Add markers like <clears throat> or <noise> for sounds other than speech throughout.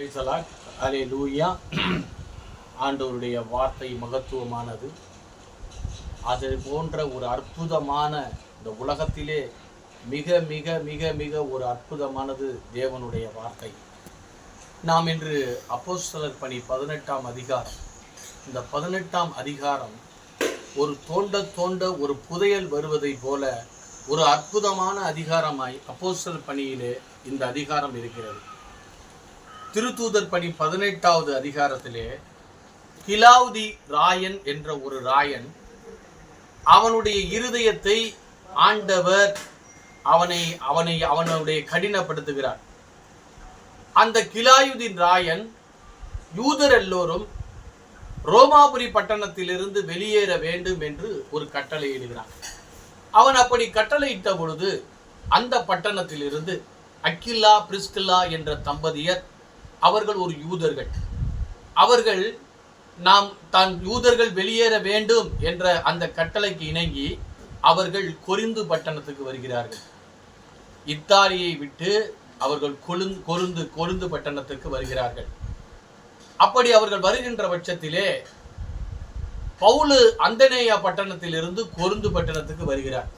அலே லூயா <clears throat> ஆண்டவருடைய வார்த்தை மகத்துவமானது. அது போன்ற ஒரு அற்புதமான இந்த உலகத்திலே மிக மிக மிக மிக ஒரு அற்புதமானது தேவனுடைய வார்த்தை. நாம் இன்று அப்போஸ்தலர் பணி பதினெட்டாம் அதிகாரம். இந்த பதினெட்டாம் அதிகாரம் ஒரு தோண்ட தோண்ட ஒரு புதையல் வருவதைப் போல ஒரு அற்புதமான அதிகாரமாய் அப்போஸ்தல் பணியிலே இந்த அதிகாரம் இருக்கிறது. திருத்தூதர் பணி பதினெட்டாவது அதிகாரத்திலே கிலாவுதி ராயன் என்ற ஒரு ராயன் அவனுடைய இருதயத்தை ஆண்டவர் அவனை அவனை அவனுடைய கடினப்படுத்துகிறார். அந்த கிலாயுதீன் ராயன் யூதர் எல்லோரும் ரோமாபுரி பட்டணத்திலிருந்து வெளியேற வேண்டும் என்று ஒரு கட்டளையிடுகிறான் அவன் அப்படி கட்டளையிட்ட பொழுது அந்த பட்டணத்திலிருந்து அக்கில்லா பிரிஸ்கில்லா என்ற தம்பதியர் அவர்கள் ஒரு யூதர்கள். அவர்கள் நாம் தான் யூதர்கள் வெளியேற வேண்டும் என்ற அந்த கட்டளைக்கு இணங்கி அவர்கள் கொரிந்து பட்டணத்துக்கு வருகிறார்கள். இத்தாலியை விட்டு அவர்கள் கொழுந்து கொருந்து கொழுந்து பட்டணத்துக்கு வருகிறார்கள். அப்படி அவர்கள் வருகின்ற பட்சத்திலே பவுலு அந்தனேயா பட்டணத்திலிருந்து கொருந்து பட்டணத்துக்கு வருகிறார்.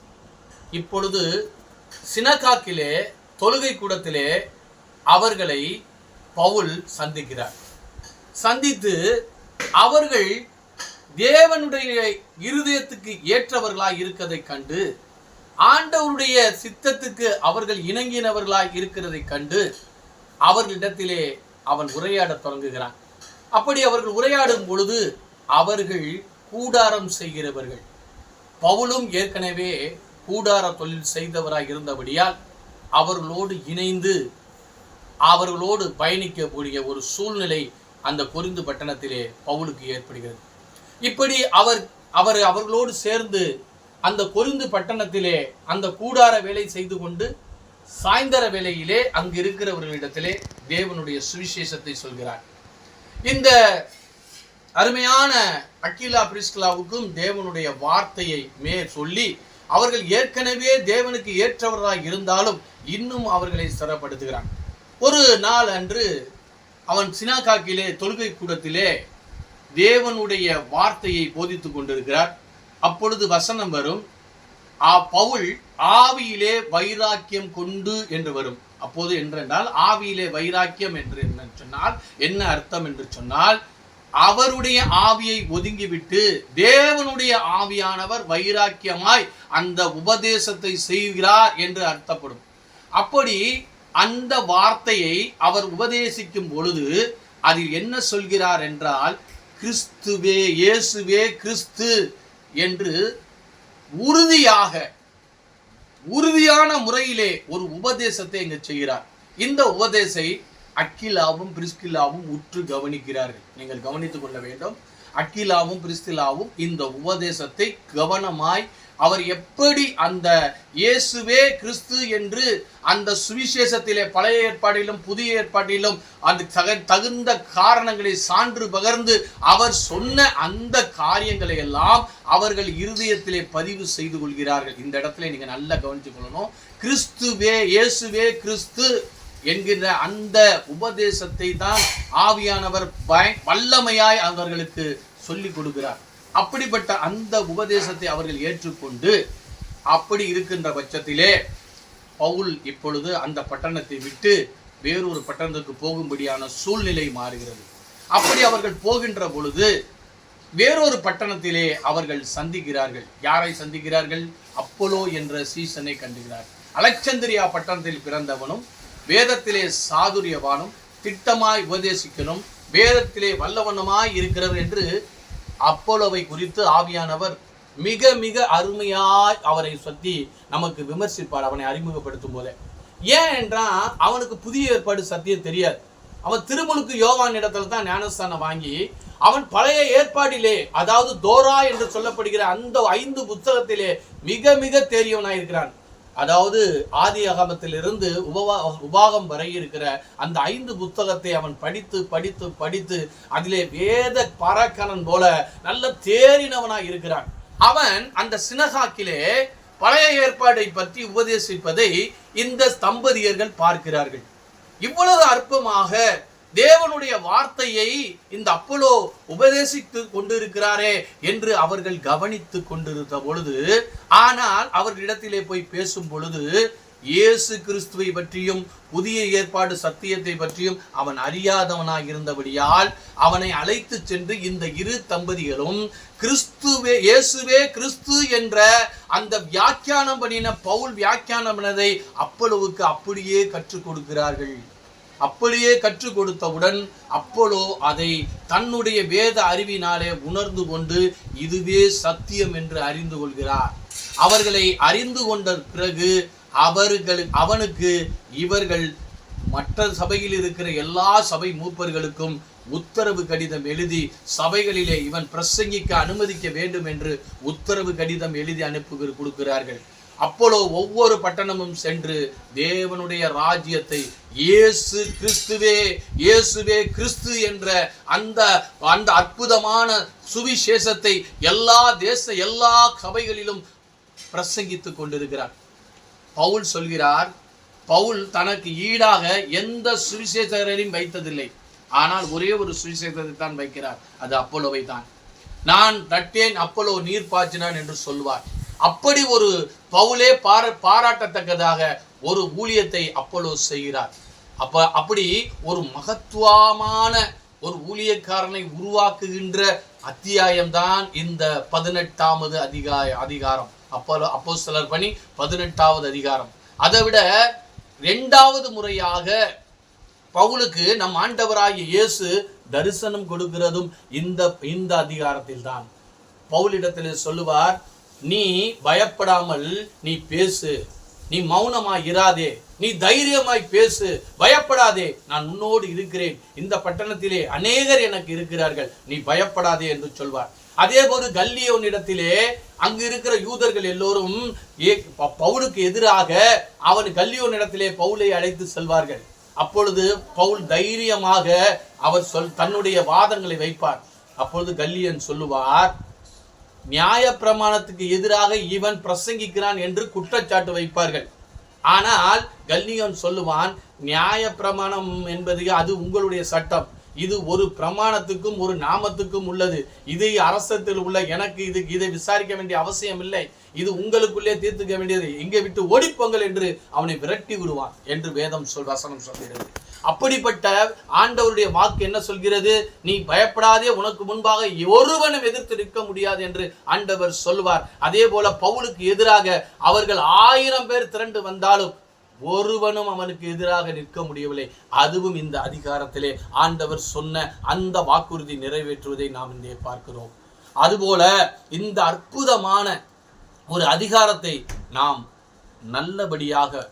இப்பொழுது சினகாக்கிலே தொழுகை கூடத்திலே அவர்களை பவுல் சந்திக்கிறார். சந்தித்து அவர்கள் தேவனுடைய இருதயத்துக்கு ஏற்றவர்களாய் இருக்கதை கண்டு ஆண்டவருடைய சித்தத்துக்கு அவர்கள் இணங்கினவர்களாய் இருக்கிறதை கண்டு அவர்களிடத்திலே அவன் உரையாடத் தொடங்குகிறான். அப்படி அவர்கள் உரையாடும் பொழுது அவர்கள் கூடாரம் செய்கிறவர்கள். பவுலும் ஏற்கனவே கூடார தொழில் செய்தவராய் இருந்தபடியால் அவர்களோடு இணைந்து அவர்களோடு பயணிக்கக்கூடிய ஒரு சூழ்நிலை அந்த கொரிந்து பட்டணத்திலே பவுலுக்கு ஏற்படுகிறது. இப்படி அவர் அவர் அவர்களோடு சேர்ந்து அந்த கொரிந்து பட்டணத்திலே அந்த கூடார வேலை செய்து கொண்டு சாயந்தர வேலையிலே அங்கு இருக்கிறவர்களிடத்திலே தேவனுடைய சுவிசேஷத்தை சொல்கிறார். இந்த அருமையான அக்கிலா பிரிஸ்கிலாவுக்கும் தேவனுடைய வார்த்தையை மே சொல்லி அவர்கள் ஏற்கனவே தேவனுக்கு ஏற்றவர்களாக இருந்தாலும் இன்னும் அவர்களை சிறப்படுத்துகிறான் ஒரு நாள் அன்று அவன் சினாகாக்கிலே தொழுகை கூடத்திலே தேவனுடைய வார்த்தையை போதித்துக் கொண்டிருக்கிறார். அப்பொழுது வசனம் வரும் ஆ பவுல் ஆவியிலே வைராக்கியம் கொண்டு என்று வரும். அப்போது என்றென்றால் ஆவியிலே வைராக்கியம் என்று என்ன சொன்னால் என்ன அர்த்தம் என்று சொன்னால் அவருடைய ஆவியை ஒதுங்கிவிட்டு தேவனுடைய ஆவியானவர் வைராக்கியமாய் அந்த உபதேசத்தை செய்கிறார் என்று அர்த்தப்படும். அப்படி அந்த வார்த்தையை அவர் உபதேசிக்கும் பொழுது அதில் என்ன சொல்கிறார் என்றால் கிறிஸ்துவே இயேசுவே கிறிஸ்து என்று உறுதியாக உறுதியான முறையிலே ஒரு உபதேசத்தை இங்கு செய்கிறார். இந்த உபதேசை அக்கிலாவும் பிரிஸ்கிலாவும் உற்று கவனிக்கிறார்கள். நீங்கள் கவனித்துக் கொள்ள வேண்டும். அக்கிலாவும் பிரிஸ்கிலாவும் இந்த உபதேசத்தை கவனமாய் அவர் எப்படி அந்த இயேசுவே கிறிஸ்து என்று அந்த சுவிசேஷத்திலே பழைய ஏற்பாட்டிலும் புதிய ஏற்பாட்டிலும் அந்த தக தகுந்த காரணங்களை சான்று பகர்ந்து அவர் சொன்ன அந்த காரியங்களை எல்லாம் அவர்கள் இருதயத்திலே பதிவு செய்து கொள்கிறார்கள். இந்த இடத்துல நீங்க நல்லா கவனித்து கொள்ளணும். கிறிஸ்துவே இயேசுவே கிறிஸ்து என்கின்ற அந்த உபதேசத்தை தான் ஆவியானவர் பய வல்லமையாய் அவர்களுக்கு சொல்லிக் கொடுக்கிறார். அப்படிப்பட்ட அந்த உபதேசத்தை அவர்கள் ஏற்றுக்கொண்டு அப்படி இருக்கின்ற பட்சத்திலே பவுல் இப்பொழுது அந்த பட்டணத்தை விட்டு வேறொரு பட்டணத்துக்கு போகும்படியான சூழ்நிலை மாறுகிறது. அப்படி அவர்கள் போகின்ற பொழுது வேறொரு பட்டணத்திலே அவர்கள் சந்திக்கிறார்கள். யாரை சந்திக்கிறார்கள்? அப்போலோ என்ற சீசனை கண்டுகிறார். அலெக்சந்திரியா பட்டணத்தில் பிறந்தவனும் வேதத்திலே சாதுரியவானும் திட்டமாய் உபதேசிக்கணும் வேதத்திலே வல்லவனமாய் இருக்கிறவர் என்று அப்போலோவை குறித்து ஆவியானவர் மிக மிக அருமையாய் அவரை பற்றி நமக்கு விமர்சிப்பார் அவனை அறிமுகப்படுத்தும் போதே. ஏன் என்றால் அவனுக்கு புதிய ஏற்பாடு சத்தியம் தெரியாது. அவன் திருமணுக்கு யோவான் இடத்துல தான் ஞானஸ்தானம் வாங்கி அவன் பழைய ஏற்பாடிலே அதாவது தோரா என்று சொல்லப்படுகிற அந்த ஐந்து புத்தகத்திலே மிக மிக தேறியவனாயிருக்கிறான். அதாவது ஆதி அகமத்திலிருந்து உபவா உபாகம் வரை இருக்கிற அந்த ஐந்து புத்தகத்தை அவன் படித்து படித்து படித்து அதிலே வேத பரக்கணன் போல நல்ல தேறினவனாய் இருக்கிறான். அவன் அந்த சினகாக்கிலே பழைய ஏற்பாடை பற்றி உபதேசிப்பதை இந்த தம்பதியர்கள் பார்க்கிறார்கள். இவ்வளவு அற்பமாக தேவனுடைய வார்த்தையை இந்த அப்பலோ உபதேசித்து கொண்டிருக்கிறாரே என்று அவர்கள் கவனித்து கொண்டிருந்த பொழுது ஆனால் அவர்களிடத்திலே போய் பேசும் பொழுது இயேசு கிறிஸ்துவை பற்றியும் புதிய ஏற்பாடு சத்தியத்தை பற்றியும் அவன் அறியாதவனாக இருந்தபடியால் அவனை அழைத்து சென்று இந்த இரு தம்பதிகளும் கிறிஸ்துவே இயேசுவே கிறிஸ்து என்ற அந்த வியாக்கியானம் பண்ணின பவுல் வியாக்கியானம் பண்ணதை அப்பளவுக்கு அப்படியே கற்றுக் கொடுக்கிறார்கள். அப்படியே கற்றுக் கொடுத்தவுடன் அப்போலோ அதை தன்னுடைய வேத அறிவினாலே உணர்ந்து கொண்டு இதுவே சத்தியம் என்று அறிந்து கொள்கிறார். அவர்களை அறிந்து கொண்ட பிறகு அவர்கள் அவனுக்கு இவர்கள் மற்ற சபையில் இருக்கிற எல்லா சபை மூப்பர்களுக்கும் உத்தரவு கடிதம் எழுதி சபைகளிலே இவன் பிரசங்கிக்க அனுமதிக்க வேண்டும் என்று உத்தரவு கடிதம் எழுதி அனுப்பு கொடுக்கிறார்கள். அப்போலோ ஒவ்வொரு பட்டணமும் சென்று தேவனுடைய ராஜ்யத்தை இயேசு கிறிஸ்துவே இயேசுவே கிறிஸ்து என்ற அந்த அந்த அற்புதமான சுவிசேஷத்தை எல்லா தேச எல்லா சபைகளிலும் பிரசங்கித்துக் கொண்டிருக்கிறார். பவுல் சொல்கிறார் பவுல் தனக்கு ஈடாக எந்த சுவிசேஷரையும் வைத்ததில்லை. ஆனால் ஒரே ஒரு சுவிசேஷத்தை தான் வைக்கிறார். அது அப்போலோவை தான் நான் தட்டேன் அப்போலோ நீர் பாய்ச்சினான் என்று சொல்வார். அப்படி ஒரு பவுலே பார பாராட்டத்தக்கதாக ஒரு ஊழியத்தை அப்பலோ செய்கிறார். அப்ப அப்படி ஒரு மகத்துவமான ஒரு ஊழியக்காரனை உருவாக்குகின்ற அத்தியாயம்தான் இந்த பதினெட்டாவது அதிகார அதிகாரம். அப்போ அப்போ சிலர் பணி பதினெட்டாவது அதிகாரம். அதை விட ரெண்டாவது முறையாக பவுலுக்கு நம் ஆண்டவராகிய இயேசு தரிசனம் கொடுக்கிறதும் இந்த இந்த அதிகாரத்தில் தான் பவுலிடத்தில் சொல்லுவார் நீ பயப்படாமல் நீ பேசு. நீ மௌனமாய் இராதே. நீ தைரியமாய் பேசு. பயப்படாதே. நான் உன்னோடு இருக்கிறேன். இந்த பட்டணத்திலே அநேகர் எனக்கு இருக்கிறார்கள். நீ பயப்படாதே என்று சொல்வார். அதே போது கல்லியோனிடத்திலே அங்கு இருக்கிற யூதர்கள் எல்லோரும் ஏ- ப- பவுலுக்கு எதிராக அவன் கல்லியோனிடத்திலே பவுலை அழைத்து செல்வார்கள். அப்பொழுது பவுல் தைரியமாக அவர் சொல் தன்னுடைய வாதங்களை வைப்பார். அப்பொழுது கல்லியன் சொல்லுவார் நியாய பிரமாணத்துக்கு எதிராக இவன் பிரசங்கிக்கிறான் என்று குற்றச்சாட்டு வைப்பார்கள். ஆனால் கல்லியன் சொல்லுவான் நியாய பிரமாணம் என்பது அது உங்களுடைய சட்டம். இது ஒரு பிரமாணத்துக்கும் ஒரு நாமத்துக்கும் உள்ளது. இதை அரசத்தில் உள்ள எனக்கு இது இதை விசாரிக்க வேண்டிய அவசியம் இல்லை. இது உங்களுக்குள்ளே தீர்த்துக்க வேண்டியது. எங்கே விட்டு ஓடிப்போங்கள் என்று அவனை விரட்டி விடுவான் என்று வேதம் சொல் வசனம் சொல்கிறது. அப்படிப்பட்ட ஆண்டவருடைய வாக்கு என்ன சொல்கிறது? நீ பயப்படாதே உனக்கு முன்பாக ஒருவனும் எதிர்த்து நிற்க முடியாது என்று ஆண்டவர் சொல்வார். அதே போல பவுலுக்கு எதிராக அவர்கள் ஆயிரம் பேர் திரண்டு வந்தாலும் ஒருவனும் அவனுக்கு எதிராக நிற்க முடியவில்லை. அதுவும் இந்த அதிகாரத்திலே ஆண்டவர் சொன்ன அந்த வாக்குறுதி நிறைவேற்றுவதை நாம் இங்கே பார்க்கிறோம். அதுபோல இந்த அற்புதமான ஒரு அதிகாரத்தை நாம் நல்லபடியாக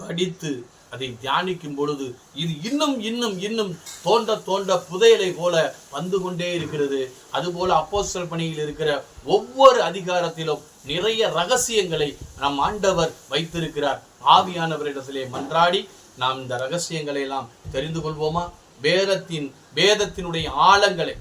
படித்து அதை தியானிக்கும் பொழுது இது இன்னும் இன்னும் இன்னும் தோண்ட தோண்ட புதையலை போல வந்து கொண்டே இருக்கிறது. அதுபோல அப்போஸ்டல் பணியில் இருக்கிற ஒவ்வொரு அதிகாரத்திலும் நிறைய ரகசியங்களை நம் ஆண்டவர் வைத்திருக்கிறார். ஆவியானவரிடத்திலே மன்றாடி நாம் இந்த ரகசியங்களை எல்லாம் தெரிந்து கொள்வோமா? வேதத்தின் வேதத்தினுடைய ஆழங்களை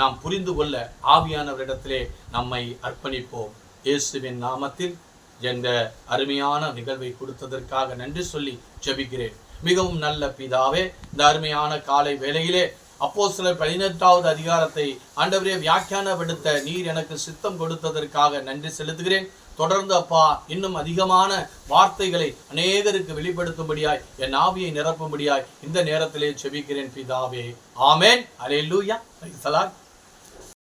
நாம் புரிந்து கொள்ள ஆவியானவரிடத்திலே நம்மை அர்ப்பணிப்போம். இயேசுவின் நாமத்தில் என்ற அருமையான நிகழ்வை கொடுத்ததற்காக நன்றி சொல்லி ஜபிக்கிறேன். மிகவும் நல்ல பிதாவே இந்த அருமையான காலை வேளையிலே அப்போ சிலர் பதினெட்டாவது அதிகாரத்தை ஆண்டவரே வியாக்கியானப்படுத்த நீர் எனக்கு சித்தம் கொடுத்ததற்காக நன்றி செலுத்துகிறேன். தொடர்ந்து அப்பா இன்னும் அதிகமான வார்த்தைகளை அநேகருக்கு வெளிப்படுத்தும்படியாய் என் ஆவியை நிரப்பும்படியாய் இந்த நேரத்திலே செபிக்கிறேன் பிதாவே. ஆமேன். அலே லூயா